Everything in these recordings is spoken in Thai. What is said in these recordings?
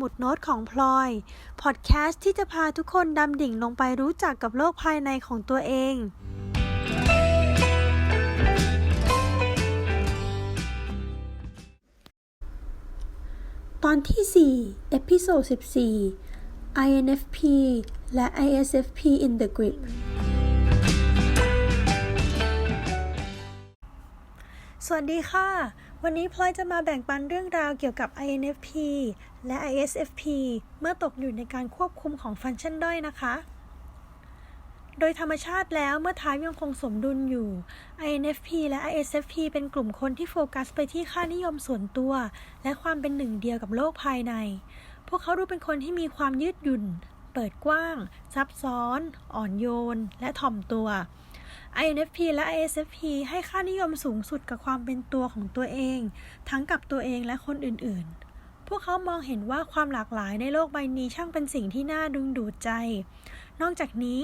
มุดโน้ตของพลอย พอดแคสต์ที่จะพาทุกคนดำดิ่งลงไปรู้จักกับโลกภายในของตัวเอง ตอนที่ 4 เอพิโซด 14 INFP และ ISFP in the grip สวัสดีค่ะ วันนี้พลอยจะมาแบ่งปันเรื่องราวเกี่ยวกับ INFP และ ISFP เมื่อตกอยู่ในการควบคุมของฟังก์ชันด้อยนะคะ โดยธรรมชาติแล้วเมื่อท้ายยังคงสมดุลอยู่ INFP และ ISFP เป็นกลุ่มคนที่โฟกัสไปที่ค่านิยมส่วนตัว และความเป็นหนึ่งเดียวกับโลกภายใน พวกเขาดูเป็นคนที่มีความยืดหยุ่น เปิดกว้าง ซับซ้อน อ่อนโยน และถ่อมตัว INFP และ ISFP ให้ค่านิยมสูงสุดกับความเป็นตัวของตัวเอง ทั้งกับตัวเองและคนอื่นๆ พวกเขามองเห็นว่าความหลากหลายในโลกใบนี้ช่างเป็นสิ่งที่น่าดึงดูดใจ นอกจากนี้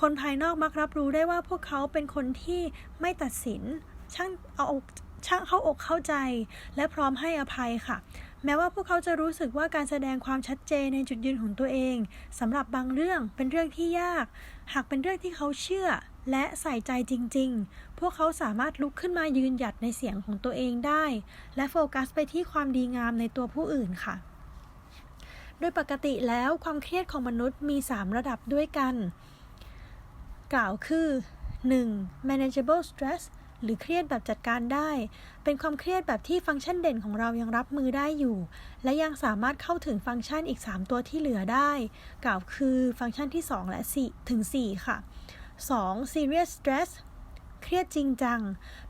คนภายนอกมักรับรู้ได้ว่าพวกเขาเป็นคนที่ไม่ตัดสิน ช่างเอาอกช่างเข้าอกเข้าใจ และพร้อมให้อภัยค่ะ แม้ว่าพวกเขาจะรู้สึกว่าการแสดงความชัดเจนในจุดยืนของตัวเองสำหรับบางเรื่องเป็นเรื่องที่ยาก หากเป็นเรื่องที่เขาเชื่อ และใส่ใจจริง ๆ พวกเขาสามารถลุกขึ้นมายืนหยัดในเสียงของตัวเองได้ และโฟกัสไปที่ความดีงามในตัวผู้อื่นค่ะ โดยปกติแล้วความเครียดของมนุษย์มี 3 ระดับด้วยกัน กล่าวคือ 1. manageable stress หรือเครียดแบบจัดการได้ เป็นความเครียดแบบที่ฟังก์ชันเด่นของเรายังรับมือได้อยู่ และยังสามารถเข้าถึงฟังก์ชันอีก 3 ตัวที่เหลือได้ กล่าวคือฟังก์ชันที่ 2 และ4ถึง 4 ค่ะ 2. serious stress เครียดจริงจัง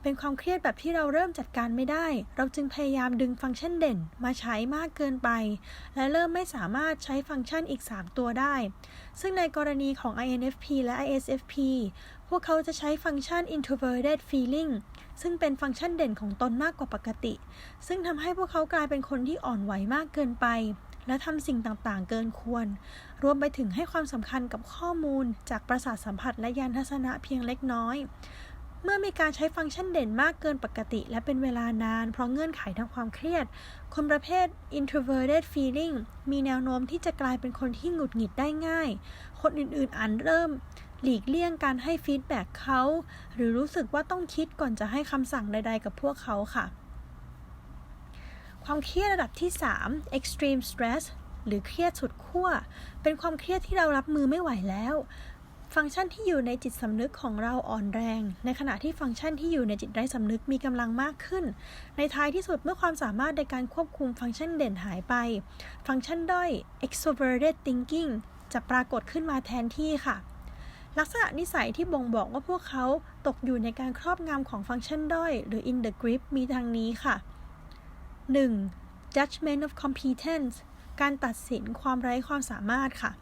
เป็นความเครียดแบบที่เราเริ่มจัดการไม่ได้ เราจึงพยายามดึงฟังก์ชันเด่นมาใช้มากเกินไป และเริ่มไม่สามารถใช้ฟังก์ชันอีก 3 ตัวได้ ซึ่งในกรณีของ INFP และ ISFP พวกเขาจะใช้ฟังก์ชัน introverted feeling ซึ่งเป็นฟังก์ชันเด่นของตนมากกว่าปกติ ซึ่งทำให้พวกเขากลายเป็นคนที่อ่อนไหวมากเกินไป และทำสิ่งต่างๆ เกินควร รวมไปถึงให้ความสำคัญกับข้อมูล จากประสาทสัมผัสและยานทัศนะเพียงเล็กน้อย เมื่อมีการใช้ฟังก์ชันเด่นมากเกินปกติ และเป็นเวลานาน เพราะเงื่อนไขทางความเครียด คนประเภท introverted feeling มีแนวโน้มที่จะกลายเป็นคนที่หงุดหงิดได้ง่าย คนอื่นๆอาจเริ่มหลีกเลี่ยงการให้ฟีดแบ็กเขา หรือรู้สึกว่าต้องคิดก่อนจะให้คำสั่งใด ๆ กับพวกเขาค่ะ ความเครียดระดับที่ 3 extreme stress หรือเครียดสุดขั้ว เป็นความเครียดที่เรารับมือไม่ไหวแล้ว ฟังก์ชันที่อยู่ในจิตสำนึกของเราอ่อนแรง ในขณะที่ฟังก์ชันที่อยู่ในจิตไร้สำนึกมีกำลังมากขึ้น ในท้ายที่สุดเมื่อความสามารถในการควบคุมฟังก์ชันเด่นหายไป ฟังก์ชันด้อย extroverted thinking จะปรากฏขึ้นมาแทนที่ค่ะ ลักษณะนิสัยที่บ่งบอกว่าพวกเขาตกอยู่ในการครอบงำของฟังก์ชันด้อย หรือ in the grip มีดังนี้ค่ะ 1. Judgment of competence การตัดสินความไร้ความสามารถค่ะ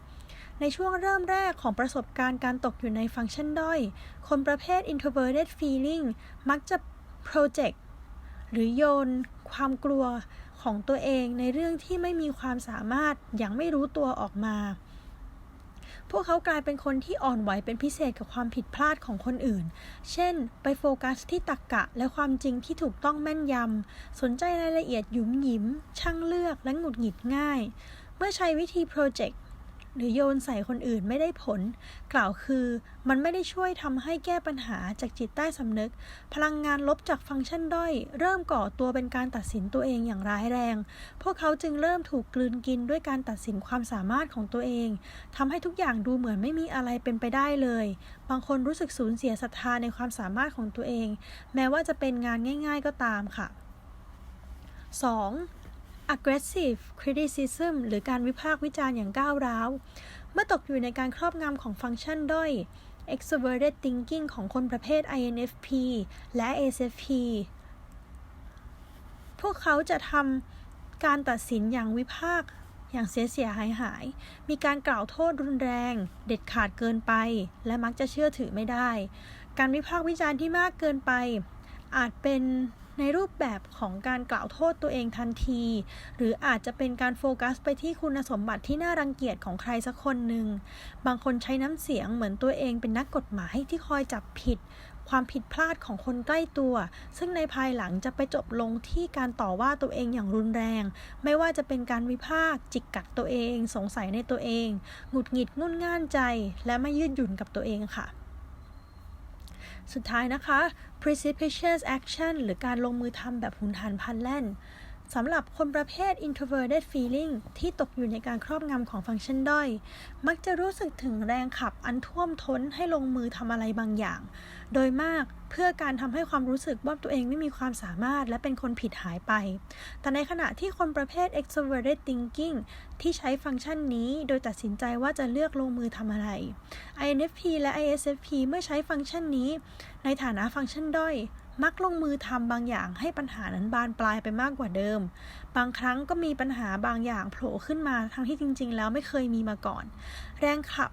ในช่วงเริ่มแรกของประสบการณ์การตกอยู่ในฟังก์ชันด้อย คนประเภท introverted feeling มักจะ project หรือโยน ความกลัวของตัวเองในเรื่องที่ไม่มีความสามารถอย่างไม่รู้ตัวออกมา พวกเขากลายเป็นคนที่อ่อนไหวเป็นพิเศษกับความผิดพลาดของคนอื่น เช่น ไปโฟกัสที่ตรกกะและความจริงที่ถูกต้องแม่นยำ สนใจรายละเอียดหยุมหยิม ช่างเลือกและหงุดหงิดง่าย เมื่อใช้วิธีโปรเจกต์ หรือโยนใส่คนอื่นไม่ได้ผล กล่าวคือมันไม่ได้ช่วยทำให้แก้ปัญหาจากจิตใต้สำนึก พลังงานลบจากฟังก์ชันด้อย เริ่มก่อตัวเป็นการตัดสินตัวเองอย่างร้ายแรง พวกเขาจึงเริ่มถูกกลืนกินด้วยการตัดสินความสามารถของตัวเองทำให้ทุกอย่างดูเหมือนไม่มีอะไรเป็นไปได้เลย บางคนรู้สึกสูญเสียศรัทธาในความสามารถของตัวเอง แม้ว่าจะเป็นงานง่าย ๆ ก็ตามค่ะ 2. Aggressive criticism หรือการวิพากษ์วิจารณ์อย่างก้าวร้าว เมื่อตกอยู่ในการครอบงำของฟังก์ชันด้อย extroverted thinking ของคนประเภท INFP และ ASFP พวกเขาจะทำการตัดสินอย่างวิพากษ์อย่างเสียเสียหายหาย มีการกล่าวโทษรุนแรง เด็ดขาดเกินไป และมักจะเชื่อถือไม่ได้ การวิพากษ์วิจารณ์ที่มากเกินไป อาจเป็น ในรูปแบบของการกล่าวโทษตัวเองทันที หรืออาจจะเป็นการโฟกัสไปที่คุณสมบัติที่น่ารังเกียจของใครสักคนหนึ่ง บางคนใช้น้ำเสียงเหมือนตัวเองเป็นนักกฎหมายที่คอยจับผิด ความผิดพลาดของคนใกล้ตัว ซึ่งในภายหลังจะไปจบลงที่การต่อว่าตัวเองอย่างรุนแรง ไม่ว่าจะเป็นการวิพากษ์จิกกัดตัวเอง สงสัยในตัวเอง หงุดหงิดงุ่นง่านใจ และไม่ยืดหยุ่นกับตัวเองค่ะสุดท้ายนะคะ precipitous action หรือการลงมือทำแบบหุนหันพลันแล่น สำหรับคนประเภท introverted feeling ที่ตกอยู่ในการครอบงำของฟังก์ชันด้อย มักจะรู้สึกถึงแรงขับอันท่วมท้นให้ลงมือทำอะไรบางอย่าง โดยมากเพื่อการทำให้ความรู้สึกว่าตัวเองไม่มีความสามารถและเป็นคนผิดหายไป แต่ในขณะที่คนประเภท extroverted thinking ที่ใช้ฟังก์ชันนี้โดยตัดสินใจว่าจะเลือกลงมือทำอะไร INFP และ ISFP เมื่อใช้ฟังก์ชันนี้ ในฐานะฟังก์ชันด้อย มักลงมือทำบางอย่างให้ปัญหานั้นบานปลายไปมากกว่าเดิม บางครั้งก็มีปัญหาบางอย่างโผล่ขึ้นมาทั้งที่จริง ๆ แล้วไม่เคยมีมาก่อน แรงขับ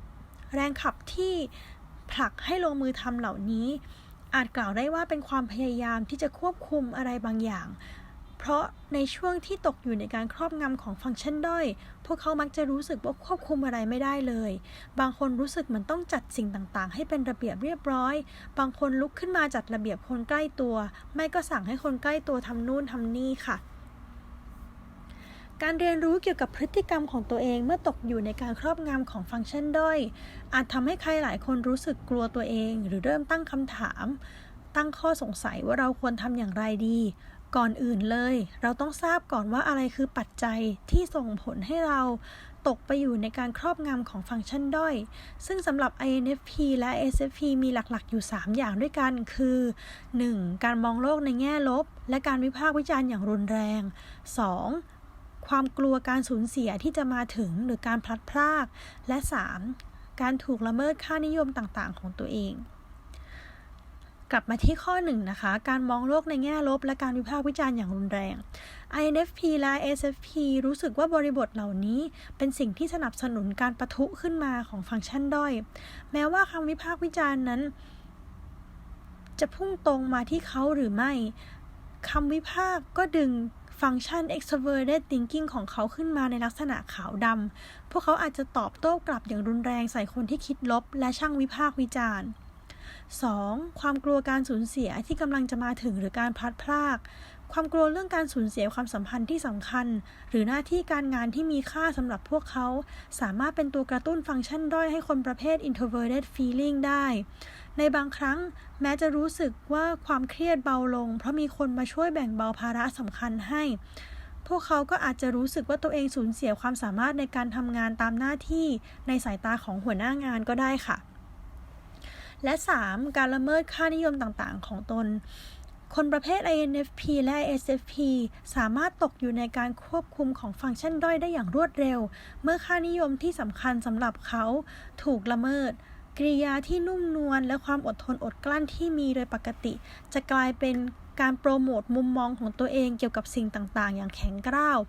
แรงขับที่ผลักให้ลงมือทำเหล่านี้ อาจกล่าวได้ว่าเป็นความพยายามที่จะควบคุมอะไรบางอย่าง เพราะในช่วงที่ตกอยู่ในการครอบงำของฟังก์ชันด้อย พวกเขามักจะรู้สึกว่าควบคุมอะไรไม่ได้เลย บางคนรู้สึกเหมือนต้องจัดสิ่งต่างๆ ให้เป็นระเบียบเรียบร้อย บางคนลุกขึ้นมาจัดระเบียบคนใกล้ตัว ไม่ก็สั่งให้คนใกล้ตัวทำนู่นทำนี่ค่ะการเรียนรู้เกี่ยวกับพฤติกรรมของตัวเองเมื่อตกอยู่ในการครอบงำของฟังก์ชันด้อย อาจทำให้ใครหลายคนรู้สึกกลัวตัวเอง หรือเริ่มตั้งคำถาม ตั้งข้อสงสัยว่าเราควรทำอย่างไรดี ก่อนอื่นเลย เราต้องทราบก่อนว่าอะไรคือปัจจัยที่ส่งผลให้เราตกไปอยู่ในการครอบงำของฟังก์ชันด้อย ซึ่งสำหรับ INFP และ SFP มีหลักๆ อยู่ 3 อย่างด้วยกัน คือ 1. การมองโลกในแง่ลบ และการวิพากษ์วิจารณ์อย่างรุนแรง 2. ความกลัวการสูญเสียที่จะมาถึงหรือการพลัดพราก และ 3. การถูกละเมิดค่านิยมต่างๆ ของตัวเอง กลับมาที่ข้อหนึ่งนะคะ การมองโลกในแง่ลบ และการวิพากษ์วิจารณ์อย่างรุนแรง INFP และ SFP รู้สึกว่าบริบทเหล่านี้เป็นสิ่งที่สนับสนุนการประทุขึ้นมาของฟังก์ชันด้อย แม้ว่าคำวิพากษ์วิจารณ์นั้น จะพุ่งตรงมาที่เขาหรือไม่คำวิพากษ์ก็ดึงฟังก์ชัน extroverted thinking ของเขาขึ้นมาในลักษณะขาวดำพวกเขาอาจจะตอบโต้กลับอย่างรุนแรงใส่คนที่คิดลบ และช่างวิพากษ์วิจารณ์ 2. ความกลัวการสูญเสียที่กำลังจะมาถึงหรือการพลัดพราก ความกลัวเรื่องการสูญเสียความสัมพันธ์ที่สำคัญ หรือหน้าที่การงานที่มีค่าสำหรับพวกเขา สามารถเป็นตัวกระตุ้นฟังก์ชันด้อยให้คนประเภท introverted feeling ได้ ในบางครั้งแม้จะรู้สึกว่าความเครียดเบาลง เพราะมีคนมาช่วยแบ่งเบาภาระสำคัญให้ พวกเขาก็อาจจะรู้สึกว่าตัวเองสูญเสียความสามารถในการทำงานตามหน้าที่ ในสายตาของหัวหน้างานก็ได้ค่ะ และ 3. การละเมิดค่านิยมต่างๆ ของตน คนประเภท INFP และ ISFP สามารถตกอยู่ในการควบคุมของฟังก์ชันด้อยได้อย่างรวดเร็ว เมื่อค่านิยมที่สำคัญสำหรับเขาถูกละเมิดกริยาที่นุ่มนวลและความอดทนอดกลั้นที่มีโดยปกติ จะกลายเป็นการโปรโมทมุมมองของตัวเองเกี่ยวกับสิ่งต่างๆ อย่างแข็งกร้าว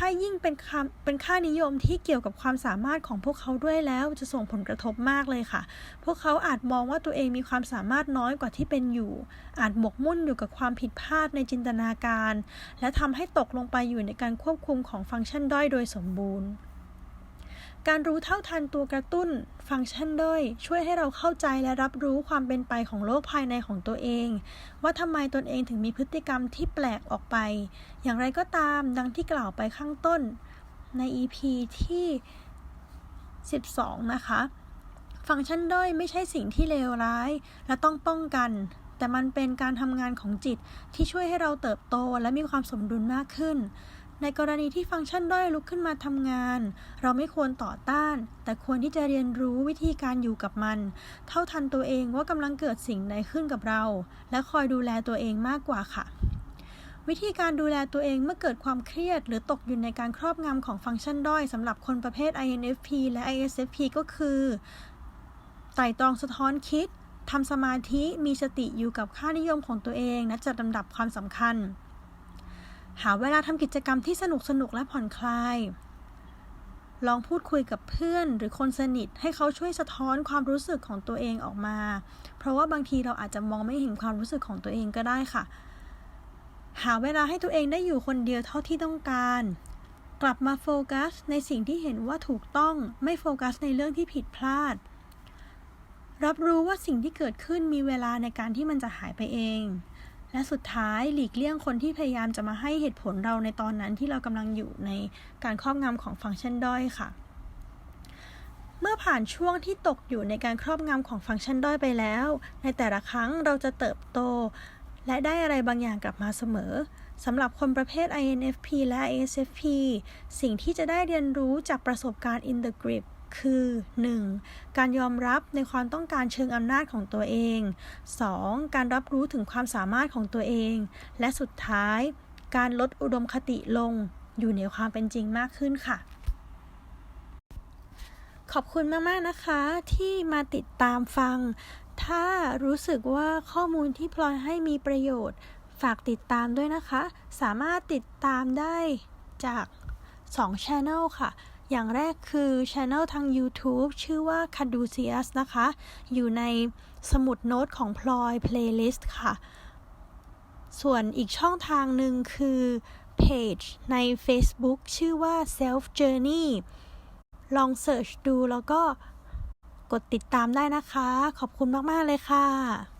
ถ้ายิ่งเป็นคเป็นค่านิยมที่เกี่ยวกับความสามารถของพวกเขาด้วยแล้วจะส่งผลกระทบมากเลยค่ะ พวกเขาอาจมองว่าตัวเองมีความสามารถน้อยกว่าที่เป็นอยู่ อาจหมกมุ่นอยู่กับความผิดพลาดในจินตนาการ และทำให้ตกลงไปอยู่ในการควบคุมของฟังก์ชันด้อยโดยสมบูรณ์ การรู้เท่าทันตัวกระตุ้นฟังก์ชันด้อยช่วยให้เราเข้าใจและรับรู้ความเป็นไปของโลกภายในของตัวเอง ว่าทำไมตนเองถึงมีพฤติกรรมที่แปลกออกไป อย่างไรก็ตามดังที่กล่าวไปข้างต้นใน EP ที่ 12 นะคะ ฟังก์ชันด้อยไม่ใช่สิ่งที่เลวร้าย และต้องป้องกัน แต่มันเป็นการทำงานของจิตที่ช่วยให้เราเติบโตและมีความสมดุลมากขึ้น ในกรณีที่ฟังก์ชันด้อยลุกขึ้นมาทำงาน เราไม่ควรต่อต้าน แต่ควรที่จะเรียนรู้วิธีการอยู่กับมัน เท่าทันตัวเองว่ากำลังเกิดสิ่งใดขึ้นกับเรา และคอยดูแลตัวเองมากกว่าค่ะ วิธีการดูแลตัวเองเมื่อเกิดความเครียด หรือตกอยู่ในการครอบงำของฟังก์ชันด้อยสำหรับคนประเภท INFP และ ISFP ก็คือไต่ตรองสะท้อนคิดทำสมาธิมีสติอยู่กับค่านิยมของตัวเองและจัดลำดับความสำคัญ หาเวลาทำกิจกรรมที่สนุกสนุกและผ่อนคลาย ลองพูดคุยกับเพื่อนหรือคนสนิทให้เขาช่วยสะท้อนความรู้สึกของตัวเองออกมา เพราะว่าบางทีเราอาจจะมองไม่เห็นความรู้สึกของตัวเองก็ได้ค่ะ หาเวลาให้ตัวเองได้อยู่คนเดียวเท่าที่ต้องการ กลับมาโฟกัสในสิ่งที่เห็นว่าถูกต้อง ไม่โฟกัสในเรื่องที่ผิดพลาด รับรู้ว่าสิ่งที่เกิดขึ้นมีเวลาในการที่มันจะหายไปเอง และสุดท้ายหลีกเลี่ยงคนที่พยายามจะมาให้เหตุผลเราในตอนนั้นที่เรากำลังอยู่ในการครอบงำของฟังก์ชันด้อยค่ะ เมื่อผ่านช่วงที่ตกอยู่ในการครอบงำของฟังก์ชันด้อยไปแล้ว ในแต่ละครั้งเราจะเติบโต และได้อะไรบางอย่างกลับมาเสมอสำหรับคนประเภท INFP และ ISFP สิ่งที่จะได้เรียนรู้จากประสบการณ์ in the grip คือ 1. การยอมรับในความต้องการเชิงอำนาจของตัวเอง 2. การรับรู้ถึงความสามารถของตัวเอง และสุดท้าย การลดอุดมคติลง อยู่ในความเป็นจริงมากขึ้นค่ะ ขอบคุณมาก ๆ นะคะที่มาติดตามฟัง ถ้ารู้สึกว่าข้อมูลที่พลอยให้มีประโยชน์ ฝากติดตามด้วยนะคะ สามารถติดตามได้จาก2 Channel ค่ะ อย่างแรกคือ Channel ทาง YouTube ชื่อว่า c a d u c i u s นะคะ อยู่ในสมุดโน้ตของพลอย Playlist ค่ะ ส่วนอีกช่องทางหนึ่งคือ Page ใน Facebook ชื่อว่า Self Journey ลองเสิร์ชดูแล้วก็กดติดตามได้นะคะ ขอบคุณมาก ๆ เลยค่ะ